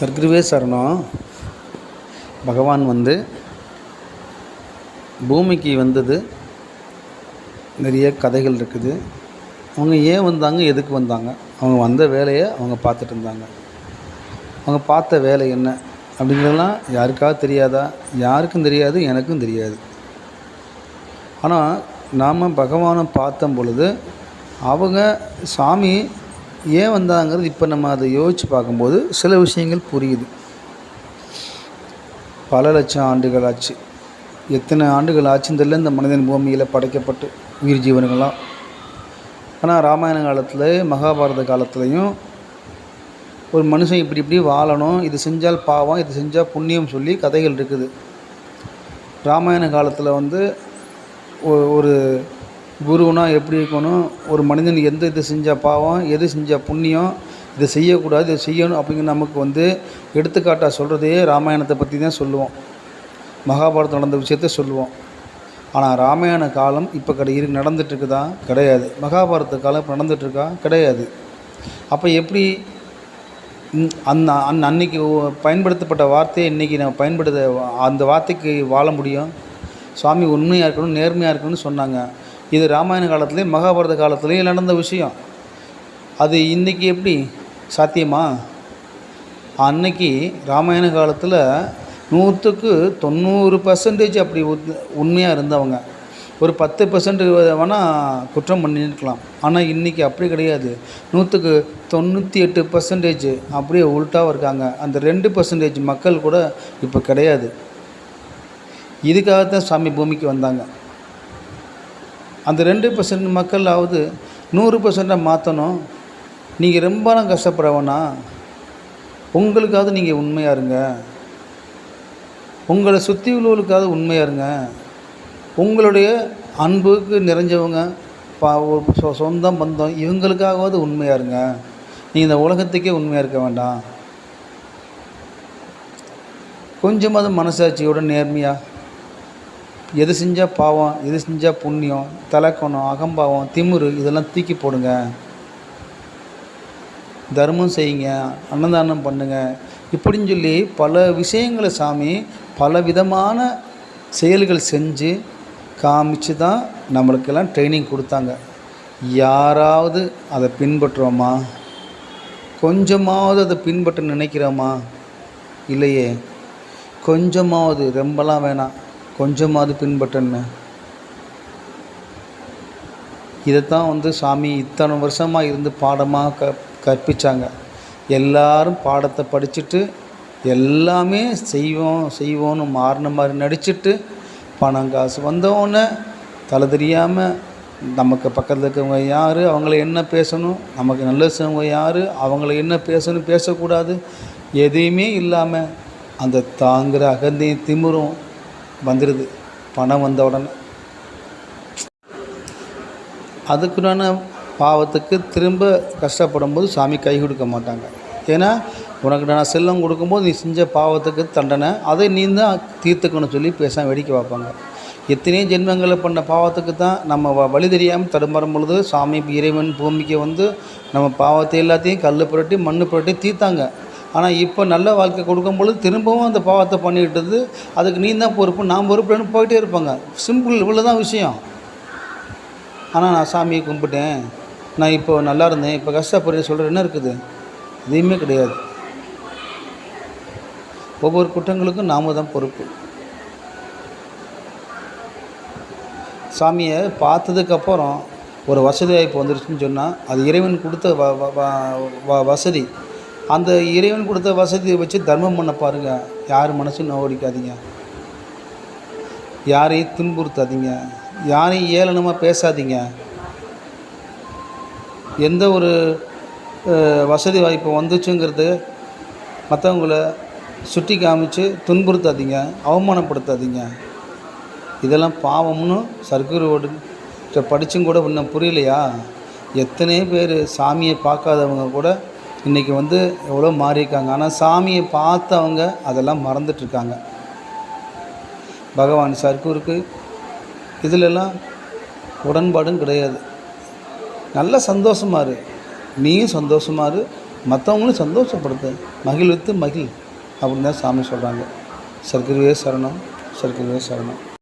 சர்க்குருவே சரணம். பகவான் வந்து பூமிக்கு வந்தது. நிறைய கதைகள் இருக்குது. அவங்க ஏன் வந்தாங்க? எதுக்கு வந்தாங்க? அவங்க வந்த வேலையை அவங்க பார்த்துட்டு இருந்தாங்க. அவங்க பார்த்த வேலை என்ன? அப்படிங்கிறதெல்லாம் யாருக்காவது தெரியாதா? யாருக்கும் தெரியாது எனக்கும் தெரியாது. ஆனால் நாம் பகவானை பார்த்த பொழுது அவங்க சாமி ஏன் வந்தாங்கிறது இப்போ நம்ம அதை யோசித்து பார்க்கும்போது சில விஷயங்கள் புரியுது. பல லட்சம் ஆண்டுகள் ஆச்சு. எத்தனை ஆண்டுகள் ஆச்சுன்னு தெரியல. இந்த மனிதன் பூமியில் படைக்கப்பட்டு உயிர் ஜீவனங்களாம் ஆனால் ராமாயண காலத்தில் மகாபாரத காலத்துலேயும் ஒரு மனுஷன் இப்படி இப்படி வாழணும் இது செஞ்சால் பாவம் இது செஞ்சால் புண்ணியம் சொல்லி கதைகள் இருக்குது. ராமாயண காலத்தில் வந்து ஒ- ஒரு குருனா எப்படி இருக்கணும்? ஒரு மனிதன் எந்த இது செஞ்சால் பாவம் எது செஞ்சால் புண்ணியம் இதை செய்யக்கூடாது இதை செய்யணும் அப்படிங்கிற நமக்கு வந்து எடுத்துக்காட்டாக சொல்கிறதே ராமாயணத்தை பற்றி தான் சொல்லுவோம். மகாபாரதம் நடந்த விஷயத்த சொல்லுவோம். ஆனால் ராமாயண காலம் இப்போ கடை இரு நடந்துட்டுருக்குதா? கிடையாது. மகாபாரத காலம் இப்போ நடந்துகிட்ருக்கா கிடையாது. அப்போ எப்படி அந்த அந் அன்னைக்கு பயன்படுத்தப்பட்ட வார்த்தையை இன்றைக்கி நம்ம பயன்படுத்த அந்த வார்த்தைக்கு வாழ முடியும்? சுவாமி உண்மையாக இருக்கணும் நேர்மையாக இருக்கணும்னு சொன்னாங்க. இது ராமாயண காலத்துலேயும் மகாபாரத காலத்துலேயும் நடந்த விஷயம். அது இன்றைக்கி எப்படி? சாத்தியமா? அன்னைக்கு ராமாயண காலத்தில் நூற்றுக்கு தொண்ணூறு பர்சன்டேஜ் அப்படி உண்மையாக இருந்தவங்க. ஒரு பத்து பர்சன்ட் வேணால் குற்றம் பண்ணிருக்கலாம் ஆனால் இன்றைக்கி அப்படி கிடையாது. நூற்றுக்கு தொண்ணூற்றி எட்டு பர்சன்டேஜ் அப்படியே உள்ட்டாவாக இருக்காங்க. அந்த ரெண்டு பர்சன்டேஜ் மக்கள் கூட இப்போ கிடையாது. இதுக்காகத்தான் சாமி பூமிக்கு வந்தாங்க. அந்த ரெண்டு பர்சன்ட் மக்களாவது நூறு பர்சண்ட்டாக மாற்றணும் நீங்கள் ரொம்ப நான் கஷ்டப்பட உங்களுக்காவது நீங்கள் உண்மையாக இருங்க. உங்களை சுற்றி உள்ளவர்களுக்காவது உண்மையாக இருங்க. உங்களுடைய அன்புக்கு நிறைஞ்சவங்க பா ஒரு சொ- சொந்தம் பந்தம் இவங்களுக்காகவாவது உண்மையாக இருங்க. நீங்கள் இந்த உலகத்துக்கே உண்மையாக இருக்க வேண்டாம். கொஞ்சமாவது மனசாட்சியோட நேர்மையாக எது செஞ்சால் பாவம் எது செஞ்சால் புண்ணியம் தலைக்கணம் அகம்பாவம் திமிரு இதெல்லாம் தூக்கி போடுங்க. தர்மம் செய்யுங்க அன்னதானம் பண்ணுங்க. இப்படின்னு சொல்லி பல விஷயங்களை சாமி பல விதமான செயல்கள் செஞ்சு காமிச்சு தான் நம்மளுக்கெல்லாம் ட்ரைனிங் கொடுத்தாங்க. யாராவது அதை பின்பற்றுறோமா? கொஞ்சமாவது அதை பின்பற்ற நினைக்கிறோமா? இல்லையே. கொஞ்சமாவது ரொம்பலாம் வேணாம். கொஞ்சமாவது பின்பற்றன்னு. இதைத்தான் வந்து சாமி இத்தனை வருஷமாக இருந்து பாடமாக க கற்பிச்சாங்க. எல்லாரும் பாடத்தை படிச்சுட்டு எல்லாமே செய்வோம் செய்வோன்னு மாறின மாதிரி நடிச்சுட்டு பணம் காசு வந்தவொடனே தலை தெரியாமல் நமக்கு பக்கத்தில் இருக்கிறவங்க யார்? அவங்கள என்ன பேசணும்? நமக்கு நல்ல செய்வங்க யார்? அவங்கள என்ன பேசணும்? பேசக்கூடாது. எதையுமே இல்லாமல் அந்த தாங்குகிற அகந்தையும் திமிரும். வந்துடுது பணம் வந்த உடனே. அதுக்குண்டான பாவத்துக்கு திரும்ப கஷ்டப்படும் போது சாமி கை கொடுக்க மாட்டாங்க. ஏன்னா உனக்கு நான் செல்லம் கொடுக்கும்போது நீ செஞ்ச பாவத்துக்கு தண்டனை அதை நீ தான் தீர்த்துக்கணும் சொல்லி பேசாம வேடிக்கை பார்ப்பாங்க. எத்தனையோ ஜென்மங்களை பண்ண பாவத்துக்கு தான் நம்ம வ- வழி தெரியாமல் தடுமாறும் பொழுது சாமி இறைவன் பூமிக்கு வந்து நம்ம பாவத்தை எல்லாத்தையும் கல் புரட்டி மண் புரட்டி தீர்த்தாங்க. ஆனால் இப்போ நல்ல வாழ்க்கை கொடுக்கும் பொழுது திரும்பவும் அந்த பாவத்தை பண்ணிக்கிட்டது அதுக்கு நீ தான் பொறுப்பு நான் பொறுப்புன்னு போயிட்டே இருப்பாங்க. சிம்பிள் இவ்வளோ தான் விஷயம். ஆனால் நான் சாமியை கும்பிட்டேன். நான் இப்போ நல்லா இருந்தேன். இப்போ கஷ்டப்படுறேன் சொல்கிற என்ன இருக்குது? எதுவுமே கிடையாது. ஒவ்வொரு குற்றங்களுக்கும் நாம தான் பொறுப்பு. சாமியை பார்த்ததுக்கப்புறம் ஒரு வசதி வாய்ப்பு வந்துருச்சுன்னு சொன்னால் அது இறைவன் கொடுத்த வ- வ- வ- வசதி. அந்த இறைவன் கொடுத்த வசதியை வச்சு தர்மம் பண்ண பாருங்கள் யார் மனசும் நோவடிக்காதீங்க. யாரையும் துன்புறுத்தாதீங்க. யாரையும் ஏளனமாக பேசாதீங்க. எந்த ஒரு வசதி வாய்ப்பு வந்துச்சுங்கிறது மற்றவங்கள சுட்டி காமிச்சு துன்புறுத்தாதீங்க. அவமானப்படுத்தாதீங்க. இதெல்லாம் பாவம்னு சர்க்குருவோடு படித்தும் கூட இன்னும் புரியலையா? எத்தனை பேர் சாமியை பார்க்காதவங்க கூட இன்றைக்கி வந்து எவ்வளோ மாறியிருக்காங்க. ஆனால் சாமியை பார்த்தவங்க அதெல்லாம் மறந்துட்டுருக்காங்க. பகவான் சர்க்குருக்கு இதிலெல்லாம் உடன்பாடும் கிடையாது. நல்ல சந்தோஷமாக இரு. நீயும் சந்தோஷமாக இரு. மற்றவங்களும் சந்தோஷப்படுத்து. மகிழ்வித்து மகிழ். அப்படின்னு தான் சாமி சொல்கிறாங்க சர்க்கரையே சரணம் சர்க்கரையே சரணம்.